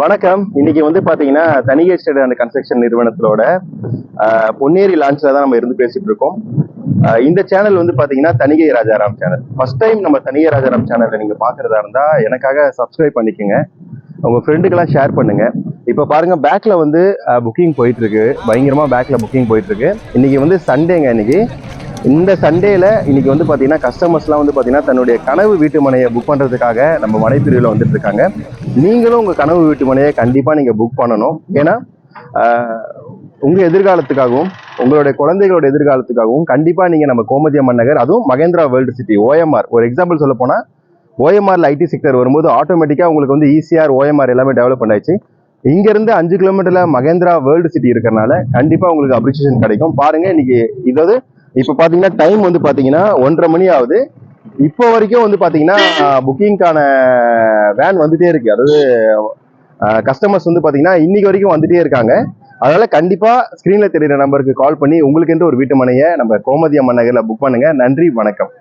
வணக்கம். இன்னைக்கு வந்து பாத்தீங்கன்னா தனிகை ஸ்டேட் அண்ட் கன்ஸ்ட்ரக்ஷன் நிறுவனத்தோட பொன்னேரி லான்ச்ல தான் நம்ம இருந்து பேசிட்டு இருக்கோம். இந்த சேனல் வந்து பாத்தீங்கன்னா Thanigai Rajaram channel first time நம்ம தனிகை ராஜாராம் சேனலை நீங்க பாக்குறதா இருந்தா எனக்காக சப்ஸ்கிரைப் பண்ணிக்கோங்க. உங்க ஃப்ரெண்டுக்கெல்லாம் ஷேர் பண்ணுங்க. இப்போ பாருங்க பேக்ல வந்து புக்கிங் போயிட்டு இருக்கு. பயங்கரமா பேக்ல புக்கிங் போயிட்டு இருக்கு. இன்னைக்கு வந்து சண்டேங்க இன்னைக்கு. இந்த சண்டேல இன்னைக்கு வந்து பார்த்தீங்கன்னா கஸ்டமர்ஸ்லாம் வந்து பார்த்தீங்கன்னா தன்னுடைய கனவு வீட்டு மனையை புக் பண்ணுறதுக்காக நம்ம மனைப்பிரிவில் வந்துட்டு இருக்காங்க. நீங்களும் உங்கள் கனவு வீட்டு மனையை கண்டிப்பாக நீங்கள் புக் பண்ணணும். ஏன்னா உங்கள் எதிர்காலத்துக்காகவும் உங்களுடைய குழந்தைகளோட எதிர்காலத்துக்காகவும் கண்டிப்பாக நீங்கள் நம்ம கோமதி நகர் அதுவும் மகேந்திரா வேர்ல்டு சிட்டி ஓஎம்ஆர். ஒரு எக்ஸாம்பிள் சொல்ல போனால் ஓஎம்ஆர்ல ஐடி செக்டர் வரும்போது ஆட்டோமேட்டிக்காக உங்களுக்கு வந்து ஈசிஆர் ஓஎம்ஆர் எல்லாமே டெவலப் பண்ணாச்சு. இங்கேருந்து அஞ்சு கிலோமீட்டரில் மகேந்திரா வேர்ல்டு சிட்டி இருக்கிறனால கண்டிப்பாக உங்களுக்கு அப்ரிசியேஷன் கிடைக்கும். பாருங்கள் இன்னைக்கு இதாவது இப்ப பாத்தீங்கன்னா டைம் வந்து பாத்தீங்கன்னா ஒன்றரை மணி ஆகுது. இப்போ வரைக்கும் வந்து பாத்தீங்கன்னா புக்கிங்கான வேன் வந்துட்டே இருக்கு. அதாவது கஸ்டமர்ஸ் வந்து பாத்தீங்கன்னா இன்னைக்கு வரைக்கும் வந்துட்டே இருக்காங்க. அதனால கண்டிப்பா ஸ்கிரீன்ல தெரியுற நம்பருக்கு கால் பண்ணி உங்களுக்கு ஒரு வீட்டு மனையை நம்ம கோமதி அம்மன் நகர்ல புக் பண்ணுங்க. நன்றி வணக்கம்.